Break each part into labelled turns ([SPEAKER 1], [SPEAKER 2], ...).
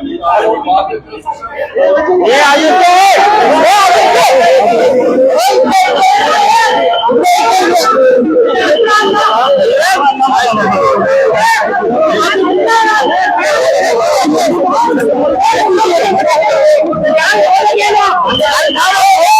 [SPEAKER 1] हे आयुक्त हे हे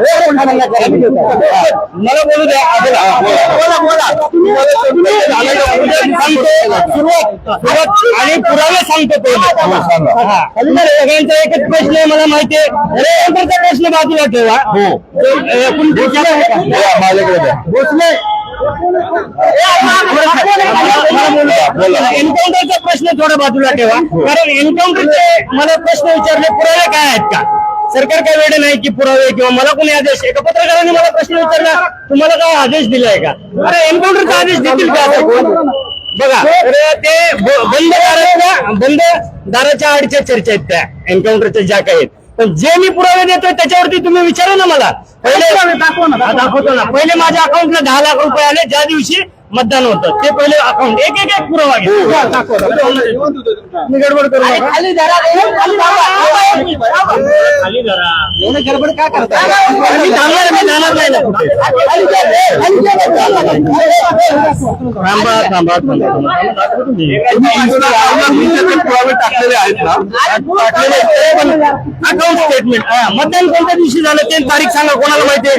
[SPEAKER 1] हे कोण मला बोलू द्या बोला बोला आणि पुरावे सांगतो तो सगळ्यांचा एकच प्रश्न आहे मला माहिती आहे रेवंतरचा प्रश्न बाजूला ठेवा तो, भोसले एन्काउंटरचा प्रश्न थोडा बाजूला ठेवा. कारण एन्काउंटरचे मला प्रश्न विचारले पुरावे काय आहेत का? सरकार काय वेळ नाही की पुरावे किंवा मला कोणी आदेश एका पत्रकाराने मला प्रश्न विचारला तुम्हाला काय आदेश दिलाय का? अरे एन्काउंटरचा आदेश देतील का? बघा ते बंद दाराच्या बंद दाराच्या आडच्या चर्चा आहेत त्या एन्काउंटरच्या ज्या काही आहेत. पण जे मी पुरावे देतोय त्याच्यावरती तुम्ही विचारा ना मला. पहिले दाखवतो ना. पहिले माझ्या अकाउंटला दहा लाख रुपये आले ज्या दिवशी मतदान होतं. ते पहिले अकाउंट एक एक एक पुरावा घ्या. मी गडबड करू नका. खाली धरा. एवढं गडबड का करता मी थांबणार मी जाणार नाही. ना कुठे थांबा थांबा थांबा.
[SPEAKER 2] पुरावे टाकलेले आहेत ना?
[SPEAKER 1] अकाउंट स्टेटमेंट मतदान कोणत्या दिवशी झालं ते तारीख सांगा कोणाला माहिती आहे?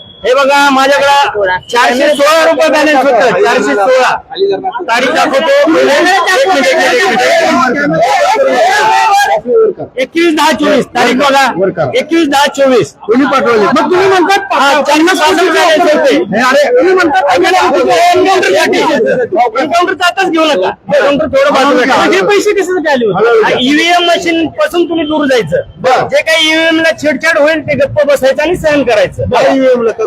[SPEAKER 1] हे बघा माझ्याकडे चारशे सोळा रुपये बॅलन्स होतं. चारशे सोळा. तारीख दाखवतो. एकवीस दहा चोवीस. तारीख बघा. एकवीस दहा चोवीस. तुम्ही पाठवले. मग तुम्ही म्हणतात हा, बॅलन्स होते. अरे तुम्ही म्हणतात एन्काउंटरचा आताच घेऊ नका. एन्काउंटर थोडं बाजूला. हे. पैसे कशासाठी आले ईव्हीएम मशीन पासून तुम्ही दूर जायचं. जे काही ईव्हीएम ला छेडछाड होईल ते गप्प बसायचं आणि सहन करायचं. माझी ड्युटी बघा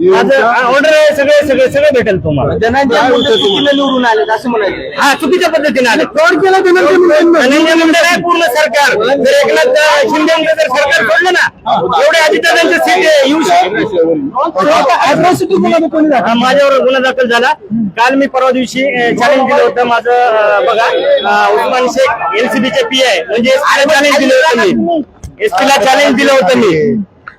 [SPEAKER 1] ऑर्डर आहे सगळे सगळे सगळे भेटेल तुम्हाला.
[SPEAKER 3] धनंजय मुंडे चुकीने निवडून आले असं म्हणायचं.
[SPEAKER 1] हा चुकीच्या पद्धतीने आले फ्रॉड केला धनंजय मुंडे नाही पूर्ण सरकार? जर एकनाथ शिंदे जर सरकार सोडलं ना. एवढे सीट येऊ शकतो हा, माझ्यावर गुन्हा दाखल झाला. काल मी परवा दिवशी चॅलेंज दिलं होतं माझं बघा उस्मान शेख एनसीबीचे पी आहे म्हणजे चॅलेंज दिलं होतं मी. एसपी ला चॅलेंज दिलं होतं मी.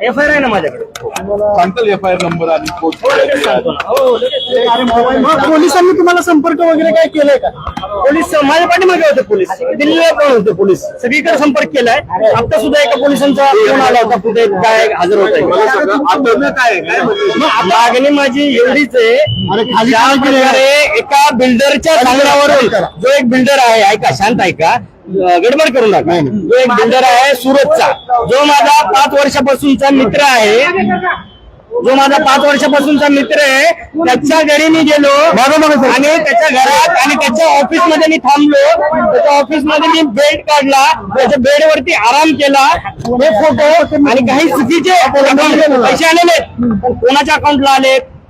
[SPEAKER 1] एफ आय आर आहे ना माझ्याकडे?
[SPEAKER 2] सांगताल एफ आय आर नंबर आणि पोस्ट
[SPEAKER 1] हो, लगेच सांगतो ना. हो, लगेच.
[SPEAKER 3] मग पोलिसांनी तुम्हाला संपर्क वगैरे काय केलाय का?
[SPEAKER 1] पोलीस माझ्या पाठीमागे होते पोलीस. दिल्लीला पण होते पोलीस. सगळीकडे संपर्क केलाय. आता सुद्धा एका पोलिसांचा फोन आला होता कुठे काय हजर होत
[SPEAKER 2] मला सांगा आता काय आहे? काय म्हणजे?
[SPEAKER 1] मागणी माझी एवढीच आहे ज्या प्रकारे एका बिल्डरच्या सांगण्यावरून जो एक बिल्डर आहे ऐका शांत ऐका. गडबड करू नका. जो एक बिल्डर आहे सुरतचा जो माझा पाच वर्षापासूनचा मित्र आहे जो माझा पाच वर्षापासूनचा मित्र आहे त्याच्या घरी मी गेलो. आणि त्याच्या घरात आणि त्याच्या ऑफिसमध्ये मी थांबलो. त्याच्या ऑफिसमध्ये मी बेड काढला. त्याच्या बेडवरती आराम केला. हे फोटो आणि काही चुकीचे पैसे आलेले कोणाच्या अकाउंटला आलेत?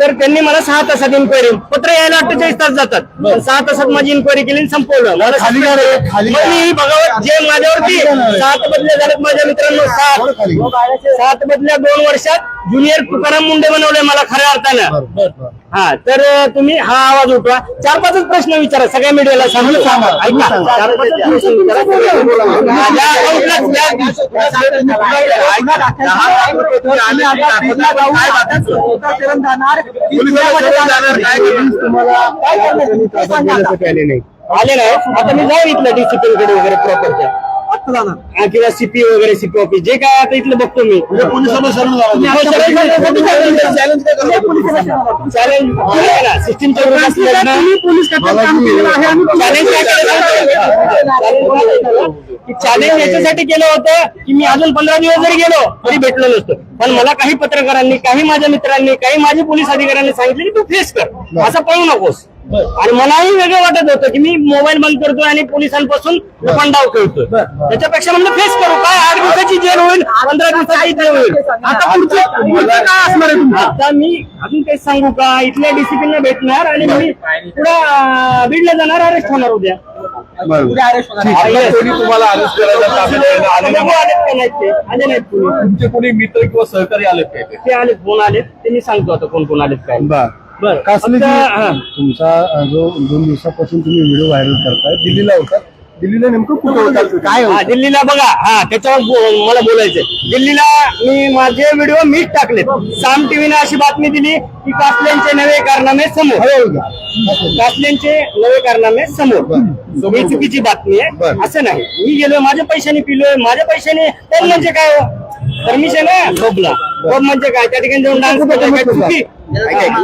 [SPEAKER 1] तर त्यांनी मला सहा तासात इन्क्वायरी पत्र यायला अठ्ठेचाळीस तास जातात. पण सहा तासात माझी इन्क्वायरी केली आणि संपवलं. मला
[SPEAKER 3] खाली
[SPEAKER 1] बघावं जे माझ्यावरती सात बदल्या झालेत माझ्या मित्रांनो सात. सात बदल्या दोन वर्षात ज्युनियर तुकाराम मुंडे बनवले मला खऱ्या अर्थानं. हा तर तुम्ही हा आवाज उठवा. चार पाचच प्रश्न विचारा सगळ्या मीडियाला सांगतो ऐका. चार पाचच प्रश्न विचारा. माझ्या अकाउंटला त्या- आले नाही. आता मी जाऊ इथलं डिसिप्लिनकडे वगैरे प्रॉपरच्या किंवा सीपी वगैरे सीपी ऑफिस जे काय आता इथलं बघतो मी. चॅलेंज सिस्टीमच्या
[SPEAKER 3] पोलीस खात्यात काम केलेलं आहे आणि
[SPEAKER 1] चॅलेंज याच्यासाठी केलं होतं की मी अजून पंधरा दिवस जरी गेलो तरी भेटलो नसतो. पण मला काही पत्रकारांनी काही माझ्या मित्रांनी काही माझे पोलीस अधिकाऱ्यांनी सांगितले की तू फेस कर. असं पळू नकोस. आणि मलाही वेगळं वाटत होतं की मी मोबाईल बंद करतोय आणि पोलिसांपासून लपंडाव खेळतोय. त्याच्यापेक्षा म्हणलं फेस करू. काय आठ दिवसाची जेल होईल पंधरा दिवसाची जेल होईल? आता पुढचं काय असणार आहे तुमचं? आता मी अजून काही सांगू का? इथल्या डिसिप्लिनला भेटणार आणि मी पुढे बीडला जाणार अरेस्ट होणार उद्या.
[SPEAKER 2] तुम्हाला अरेस्ट करायला आले
[SPEAKER 1] आले
[SPEAKER 2] तुमचे कोणी मित्र किंवा सहकारी आलेत काय ते
[SPEAKER 1] आलेत कोण आलेत? ते मी सांगतो आता कोण कोण आलेत काय. बरं
[SPEAKER 3] कासले. तुमचा अ, जो दोन दिवसापासून तुम्ही व्हिडिओ व्हायरल करताय दिल्लीला होता. दिल्लीला नेमकं कुठं होता? काय
[SPEAKER 1] हा,
[SPEAKER 3] होतं?
[SPEAKER 1] दिल्लीला बघा हा त्याच्यावर बो- मला बोलायचंय. दिल्लीला मी माझे व्हिडिओ मीच टाकलेत. साम टीव्हीने अशी बातमी दिली की कासल्यांचे नवे कारनामे समोर.
[SPEAKER 3] हळूहळू घ्या.
[SPEAKER 1] कासल्यांचे नवे कारनामे समोर. ही चुकीची बातमी आहे.
[SPEAKER 3] बरं.
[SPEAKER 1] असं नाही. मी गेलोय माझ्या पैशाने पिलोय माझ्या पैशाने पण म्हणजे काय हो परमिशन आहे? पबला पब म्हणजे काय? त्या ठिकाणी जाऊन डान्स करतो काय चुकी?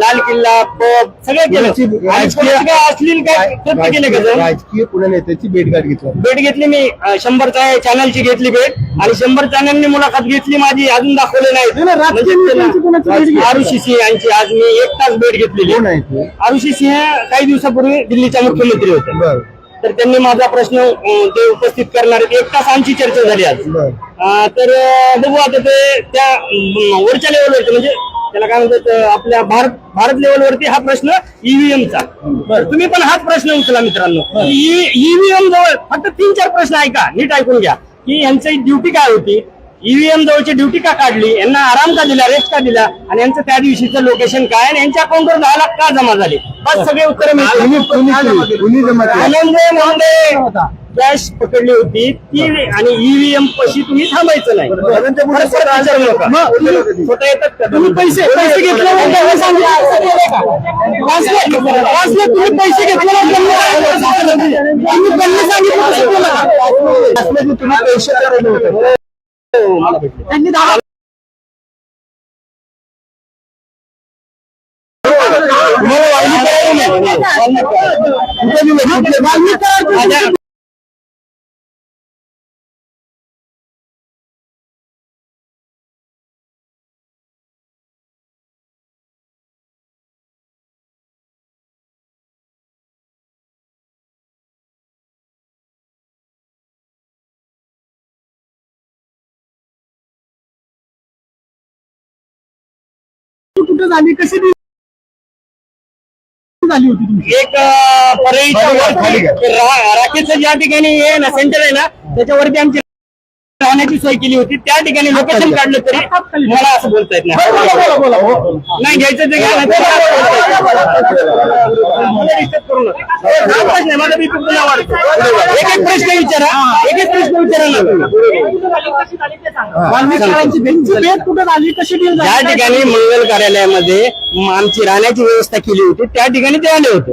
[SPEAKER 1] लाल किल्ला पब सगळं केलं. आणि कोणाची काय अश्लील काय कृत्य केले का जाऊन?
[SPEAKER 3] राजकीय पुणे नेत्याची भेटगाठ घेतली.
[SPEAKER 1] भेट घेतली मी. अं, शंभरचा चॅनलची घेतली भेट. आणि शंभर चॅनलनी मुलाखत घेतली माझी अजून दाखवले
[SPEAKER 3] नाही, नाही, राजकीय नेत्यांची कोणाची भेट
[SPEAKER 1] नाही
[SPEAKER 3] घेतली?
[SPEAKER 1] आरुषी सिंह यांची आज मी एक तास भेट घेतलेली.
[SPEAKER 3] कोण आहे ते?
[SPEAKER 1] आरुषी सिंह काही दिवसापूर्वी दिल्लीच्या मुख्यमंत्री होते.
[SPEAKER 3] बर.
[SPEAKER 1] तर त्यांनी माझा प्रश्न ते उपस्थित करणार. एक तास आमची चर्चा झाली आज. तर बघू आता ते त्या वरच्या लेवलवरती म्हणजे त्याला काय म्हणतात आपल्या भारत भारत लेवलवरती हा प्रश्न ईव्हीएमचा तुम्ही पण हाच प्रश्न उचला मित्रांनो. ईव्हीएम जवळ फक्त तीन चार प्रश्न ऐका नीट ऐकून घ्या. की यांची ड्युटी काय होती? ईव्हीएम जवळची ड्युटी का काढली? यांना आराम का दिला रेस्ट का दिला? आणि यांचं त्या दिवशीचं लोकेशन काय? आणि यांच्या अकाउंटवर दहा लाख का जमा झाले? बस सगळे उत्तर? आनंद मुंडे कॅश पकडली होती. ती आणि ईव्हीएम पशी तुम्ही थांबायचं नाही. स्वतः येतात का? तुम्ही पैसे पैसे घेतले तुम्ही पैसे घेतले तुम्ही
[SPEAKER 3] पैसे करायला होते.
[SPEAKER 1] मला भेटले.
[SPEAKER 3] त्यांनी दहा
[SPEAKER 1] तुम्हाला वागणूक करायला नाही. माझ्या-
[SPEAKER 3] कुठे झाली? कशी deal झाली होती तुमची?
[SPEAKER 1] एक परळीच्या वरती रा- राकेशचं ज्या ठिकाणी हे ना सेंटर आहे ना त्याच्यावरती आमची राहण्याची सोय केली होती. त्या ठिकाणी लोकेशन काढलं तरी मला असं बोलता येत नाही. घ्यायचं ते घ्या मला BP पुन्हा वाढतो. एक एक प्रश्न विचारा. एक एक प्रश्न विचारा ज्या ठिकाणी मंगल कार्यालयामध्ये म- आमची राहण्याची व्यवस्था केली होती त्या ठिकाणी ते आले होते.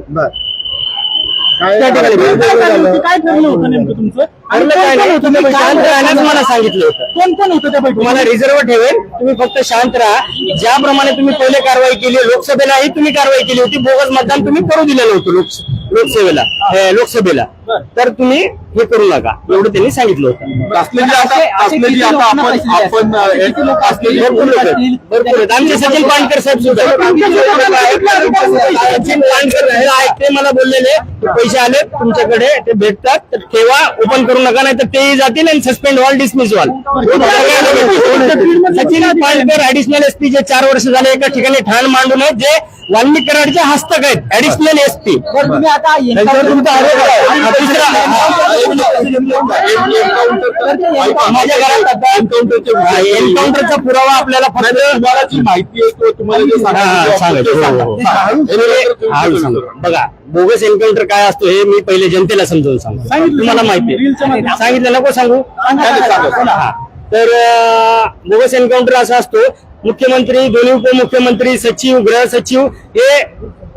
[SPEAKER 1] त्या ठिकाणी
[SPEAKER 3] काय झालं होतं? काय ठरलं होतं नेमकं तुमचं? आणि
[SPEAKER 1] ठरलं काय
[SPEAKER 3] कोण
[SPEAKER 1] नाही.
[SPEAKER 3] कोण
[SPEAKER 1] तुम्ही
[SPEAKER 3] होतं?
[SPEAKER 1] शांत
[SPEAKER 3] काय
[SPEAKER 1] राहण्यास
[SPEAKER 3] झालं?
[SPEAKER 1] मला सांगितलं होतं.
[SPEAKER 3] कोण कोण होतं त्या
[SPEAKER 1] तुम्हाला रिझर्व ठेवेल तुम्ही फक्त शांत राहा. ज्याप्रमाणे तुम्ही पहिले कारवाई केली लोकसभेलाही तुम्ही कारवाई केली होती. बोगस मतदान तुम्ही करू दिलेलं होतं लोक लोकसेवेला हे, लोकसभेला. तर तुम्ही हे करू नका. एवढं त्यांनी सांगितलं होतं. भरपूर. आमचे सचिन पानकर साहेब सुद्धा. सचिन हे आहेत. ते मला बोललेले पैसे आले तुमच्याकडे ते भेटतात. तर ठेवा ओपन करू नका नाही तर तेही जातील आणि सस्पेंड व्हाल डिसमिस व्हाल सचिन पानकर ऍडिशनल एसपी जे चार वर्ष झाले एका ठिकाणी ठाण मांडून आहेत जे वाल्मिक कराडचे हस्तक आहेत. ऍडिशनल एसपी
[SPEAKER 3] तुम्ही आता
[SPEAKER 1] माझ्या घरात एन्काउंटरचा पुरावा आपल्याला फक्त
[SPEAKER 2] तुम्हाला जी माहिती आहे तुम्हाला जे
[SPEAKER 1] हा, हा. बघा बोगस एन्काउंटर काय असतो हे मी पहिले जनतेला समजावून सांगतो. तुम्हाला माहिती. सांगितलं नको सांगू. हा. तर बोगस एन्काउंटर असा असतो मुख्यमंत्री दोन्ही उपमुख्यमंत्री सचिव गृह सचिव हे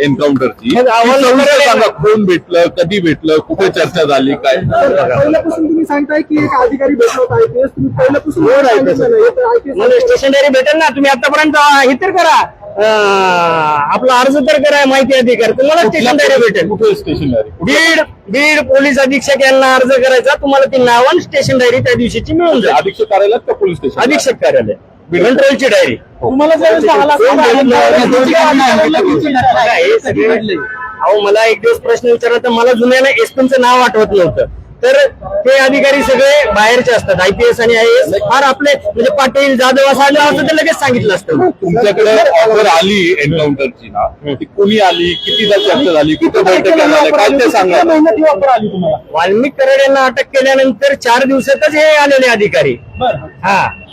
[SPEAKER 2] एन्काउंटरची. सांगा कोण भेटलं कधी भेटलं कुठे चर्चा झाली काय?
[SPEAKER 3] पहिल्यापासून तुम्ही सांगताय की एक अधिकारी भेटला होता आयपीएस. तुम्ही पहिल्यापासून सांगितलं नाही. हे तर IPS
[SPEAKER 1] मला स्टेशनरी भेटेल ना तुम्ही आतापर्यंत हे तर करा. अं, आपला अर्ज तर करा माहिती अधिकार. तुम्हाला स्टेशनरी भेटेल.
[SPEAKER 2] कुठे स्टेशनरी?
[SPEAKER 1] बीड बीड पोलीस अधीक्षक यांना अर्ज करायचा. तुम्हाला ती नावान स्टेशन डायरी त्या दिवशीची मिळून जाईल.
[SPEAKER 2] अधीक्षक कार्यालयात का पोलीस स्टेशन
[SPEAKER 1] अधीक्षक कार्यालय कंट्रोलची डायरी
[SPEAKER 3] तुम्हाला असता,
[SPEAKER 1] बघा, हे. सगळे- अहो मला एक दिवस प्रश्न विचारला तर मला जुन्याला एसपीचं नाव आठवत नव्हतं. तर ते अधिकारी सगळे बाहेरचे असतात. आयपीएस आणि आय एस फार आपले म्हणजे पाटील जाधव असं आलं असतं तर लगेच सांगितलं असतं.
[SPEAKER 2] तुमच्याकडे ऑफर आली एन्काउंटरची ना? ती कुणी आली? कितीदा चर्चा झाली? कुठे बैठक झाल्या काय ते सांगा.
[SPEAKER 3] ही
[SPEAKER 1] वाल्मिक कराड यांना अटक केल्यानंतर चार दिवसातच हे आलेले अधिकारी. हा.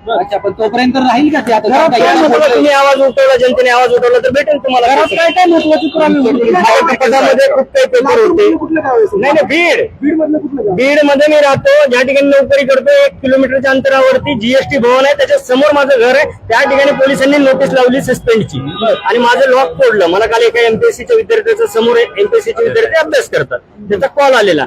[SPEAKER 3] अच्छा पण तोपर्यंत राहील का ते आता?
[SPEAKER 1] घरात काय
[SPEAKER 3] घरात
[SPEAKER 1] तुम्ही आवाज उठवला जनतेने आवाज उठवला तर भेटेल तुम्हाला.
[SPEAKER 3] काय काय महत्त्वाचे?
[SPEAKER 1] पदामध्ये खूप काही पेपर होते? नाही नाही बीड. बीडमध्ये मी राहतो. ज्या ठिकाणी नोकरी करतो एक किलोमीटरच्या अंतरावरती जीएसटी भवन आहे. त्याच्यासमोर माझं घर आहे. त्या ठिकाणी पोलिसांनी नोटीस लावली सस्पेंडची आणि माझं लॉक तोडलं मला काल एका एमपीएससीच्या विद्यार्थ्याच्या समोर एमपीएससीचे विद्यार्थी अभ्यास करतात. त्याचा कॉल आलेला.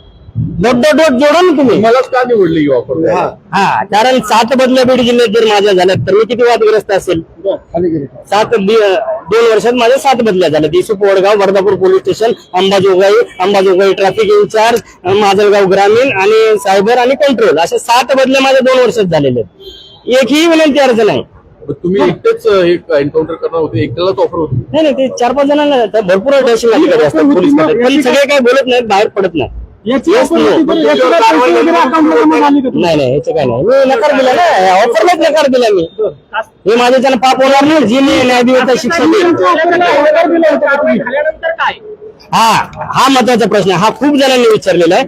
[SPEAKER 1] डोट डोट डोट जोडा ना तुम्ही.
[SPEAKER 2] मलाच का निवडली ही ऑफर
[SPEAKER 1] हा. कारण सात बदल्या बीड जिल्ह्यात जर माझ्या झाल्यात तर मी किती वादग्रस्त असेल?
[SPEAKER 3] खाली गेले.
[SPEAKER 1] सात दि- दोन वर्षात माझ्या सात बदल्या झाल्या. दिसू Wadgaon Wardhapur police station Ambajogai Ambajogai traffic incharge Majalgaon ग्रामीण आणि सायबर आणि कंट्रोल अशा सात बदल्या माझ्या दोन वर्षात झालेले आहेत. एकही विनंती अर्ज नाही.
[SPEAKER 2] तुम्ही एकटेच हे एन्काउंटर करणार होते एकट्यालाच ऑफर होती.
[SPEAKER 1] नाही नाही ते चार पाच जणांना त्या भरपूर तहसील अधिकारी असतात पोलीस खात्यात. पण सगळे काही बोलत नाहीत बाहेर पडत नाही
[SPEAKER 3] याची
[SPEAKER 1] Yes,
[SPEAKER 3] offer
[SPEAKER 1] no.
[SPEAKER 3] होती तर याच्यावर पैसे वगैरे account ला जमा झाले का तुमचे?
[SPEAKER 1] नाही नाही याचं काय नाही. मी नकार दिला ना ऑफरलाच नकार दिला मी. हे पाप होणार नाही जी मी न्यायदेवता शिक्षा देईल.
[SPEAKER 3] ऑर्डर दिला होता का तुम्ही?
[SPEAKER 1] हा हा महत्त्वाचा प्रश्न आहे. हा खूप जणांनी विचारलेला आहे.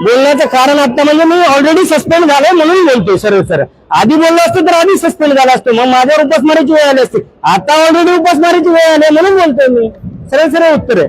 [SPEAKER 1] बोलण्याचं कारण आता म्हणजे मी ऑलरेडी सस्पेंड झालोय म्हणून बोलतोय सरळ सरळ आधी बोललो असतो तर आधी सस्पेंड झाला असतो. मग माझ्यावर उपासमारीची वेळ आली असते. आता ऑलरेडी उपासमारीची वेळ आली आहे म्हणून बोलतोय मी. सरळ सरळ उत्तर आहे.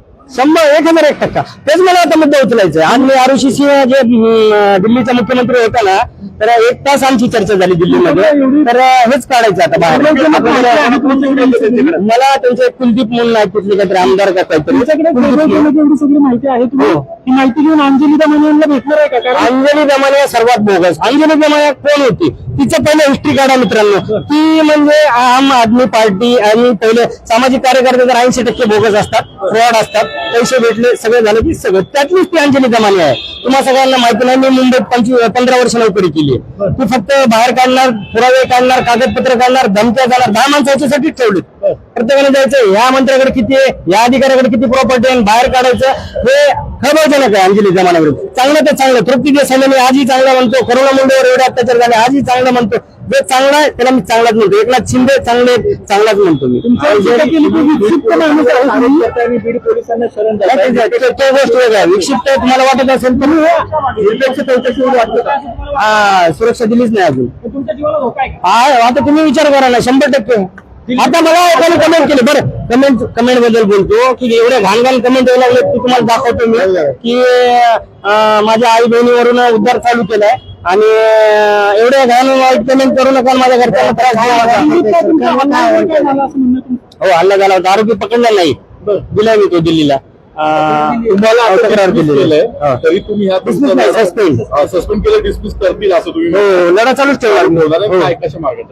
[SPEAKER 1] शंभर एक हजार एक टक्का. तेच मला आता मुद्दा उचलायचा आहे. आज मी आरुषी सिंह जे अं, दिल्लीचा मुख्यमंत्री होता ना तर एक तास आमची चर्चा झाली दिल्लीमध्ये. तर अं, हेच काढायचं आता बाहेर. मला त्यांचे कुलदीप म्हणून आहे तिथले काहीतरी आमदार का काहीतरी.
[SPEAKER 3] एवढी सगळी माहिती आहे. तुम्ही
[SPEAKER 1] हो.
[SPEAKER 3] ती माहिती घेऊन अंजली दमानी यांना भेटणार आहे का? कारण
[SPEAKER 1] अंजली दमाने सर्वात बोगस. अंजली दमाने कोण होती? तिचं पहिलं हिस्ट्री काढा मित्रांनो. ती म्हणजे आम आदमी पार्टी आणि पहिले सामाजिक कार्यकर्ते तर ऐंशी टक्के बोगस असतात फ्रॉड असतात पैसे भेटले सगळे झाले की सगळं. त्यातलीच ती अंजली दमाने आहे. तुम्हाला सगळ्यांना माहिती नाही मी मुंबईत पंचवीस पंधरा वर्ष नोकरी केली ती फक्त बाहेर काढणार पुरावे काढणार कागदपत्र काढणार धमक्या जाणार दहा माणसं याच्यासाठीच ठेवली प्रत्येकाने जायचं ह्या मंत्र्याकडे किती आहे? या अधिकाऱ्याकडे किती प्रॉपर्टी आहे? आणि बाहेर काढायचं. हे खबरजनक आहे अंजली जमान्याविरुद्ध चांगलं तर चांगलं. तृप्ती देसाईने आजही चांगला म्हणतो. करुणा मुंडेवर एवढे अत्याचार झाले आजही चांगलं म्हणतो. जे चांगला आहे त्याला मी चांगलाच म्हणतो. एकनाथ शिंदे चांगले आहेत, चांगलाच म्हणतो मी.
[SPEAKER 2] बीड पोलिसांना शरण
[SPEAKER 1] ते- गोष्ट वेगळी. विक्षिप्त तुम्हाला वाटत असेल तर निरपेक्ष वाटतं? हा सुरक्षा दिलीच नाही अजून? हा आता तुम्ही विचार करा ना. शंभर टक्के. आता मला एकाने कमेंट केली. बरं कमेंट कमेंटबद्दल बोलतो की एवढे घाण घाण कमेंट यायला लागले की तुम्हाला दाखवतो मी की माझ्या आई बहिणीवरून उद्धार चालू केलाय आणि एवढे घाण वाईट कमेंट करू नका माझ्या घरच्यांना त्रास
[SPEAKER 3] झाला?
[SPEAKER 1] हो हल्ला झाला होता. आरोपी पकडला नाही. दिलाय मी तो दिल्लीला.
[SPEAKER 2] तरी तुम्ही. सस्पेंड केलं डिस्मिस करतील असं तुम्ही
[SPEAKER 1] हो लढा चालूच ठेवला मी.
[SPEAKER 2] होणार आहे
[SPEAKER 1] हो.
[SPEAKER 2] काय कशा मार्गात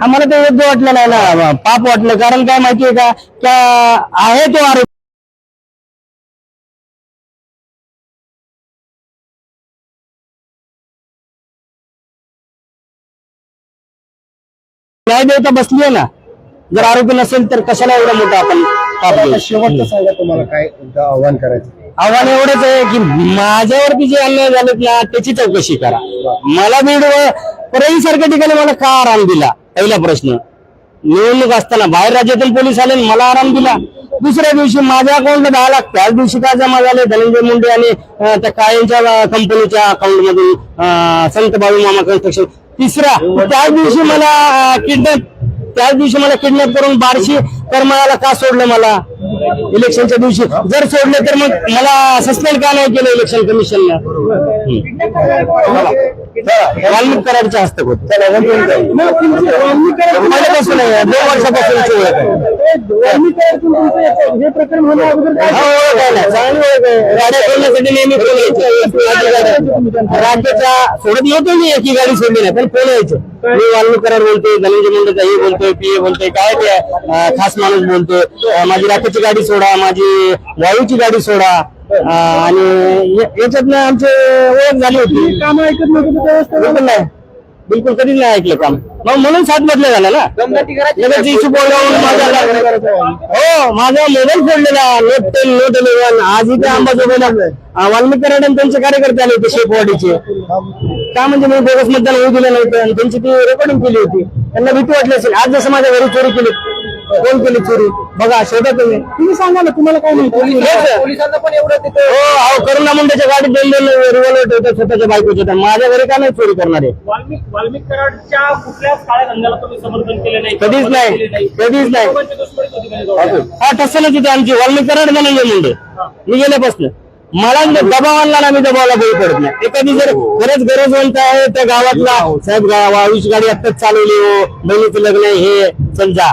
[SPEAKER 1] हा मला ते योग्य वाटलं नाही ना पाप वाटलं. कारण काय माहितीये का? त्या आहे तो आरोप. न्यायदेवता बसली आहे ना? जर आरोपी नसेल तर कशाला एवढा मोठा आपण
[SPEAKER 3] शेवटचं सांगा तुम्हाला काय आव्हान करायचं?
[SPEAKER 1] आव्हान एवढंच आहे की माझ्यावरती जे अन्याय झालेत ना त्याची चौकशी करा. मला बीड परळी सारख्या ठिकाणी मला का आराम दिला? पहिला प्रश्न. निवडणूक असताना बाहेर राज्यातील पोलीस आले आणि मला आराम दिला. दुसऱ्या दिवशी माझ्या अकाउंटला दहा लाख. त्याच दिवशी काय जमा झाले? धनंजय मुंडे आणि त्या कायमच्या कंपनीच्या अकाउंट मधून संत बाबू मामा कन्स्ट्रक्शन तिसरा त्याच दिवशी मला किडनॅप त्याच दिवशी मला किडनॅप करून बारशी मला का सोडलं मला? इलेक्शनच्या दिवशी जर सोडलं तर मग मला सस्पेंड का नाही केलं इलेक्शन कमिशननं वाल्मिक कराडचे हस्तक होत पहिल्यापासून दोन आहे.
[SPEAKER 3] हे प्रकरण होण्या अगोदर
[SPEAKER 1] हा. गाड्या सोडण्यासाठी नेहमी फोन यायचे. राज्याच्या सोडत नव्हतो मी एकी गाडी सोडली नाही पण फोन यायचे. मी वाल्मिक कराड बोलतोय धनंजय मुंडे हे बोलतोय पीए बोलतोय काय ते खास माणूस बोलतोय. माझी राखेची गाडी सोडा माझी वायूची गाडी सोडा. आणि याच्यातनं आमची ओळख झाली होती.
[SPEAKER 3] काम ऐकत नव्हतं
[SPEAKER 1] बिलकुल कधीच नाही ऐकलं काम. मग म्हणून सात बदले झाला ना इशू माझा हो माझा मोबाईल फोडलेला नोट टेन नोट इलेव्हन आज इथे अंबाजोगाईला अं, वाल्मिक आणि त्यांचे कार्यकर्ते आले होते शेपवाडीचे. का म्हणजे मी बोगस मतदान होऊ दिलं नव्हतं आणि त्यांची ती रेकॉर्डिंग केली होती. त्यांना भीती वाटली असेल. आज जसं माझ्या घरी चोरी केली. कोण केली चोरी? बघा शोधा तुम्ही तुम्ही सांगा ना तुम्हाला काय माहिती? हेच.
[SPEAKER 4] पोलिसांना पण एवढं तिथं
[SPEAKER 1] हो अहो करुणा मुंडेच्या गाडीत दोन दोन रिव्हॉल्वर ठेवतात स्वतःच्या बायकोच्या तर माझ्या घरी का नाही चोरी करणारे
[SPEAKER 4] वाल्मिक वाल्मिक कराडच्या कुठल्याच काळ्या धंद्याला तुम्ही समर्थन केले नाही.
[SPEAKER 1] कधीच नाही. कधीच नाही.
[SPEAKER 4] दोघांची दुश्मनीच होती म्हणजे.
[SPEAKER 1] हा टसनच तिथे आमची. वाल्मिक कराड धनंजय मुंडे. मी गेल्यापासून. मला दबाव आणला ना मी दबावाला बळी पडत नाही. एखादी जर खरंच गरजवंत आहे त्या गावातला साहेब गा- वाळूची गाडी आत्ताच चालवली हो. बहिणीचं लग्न आहे हे समजा.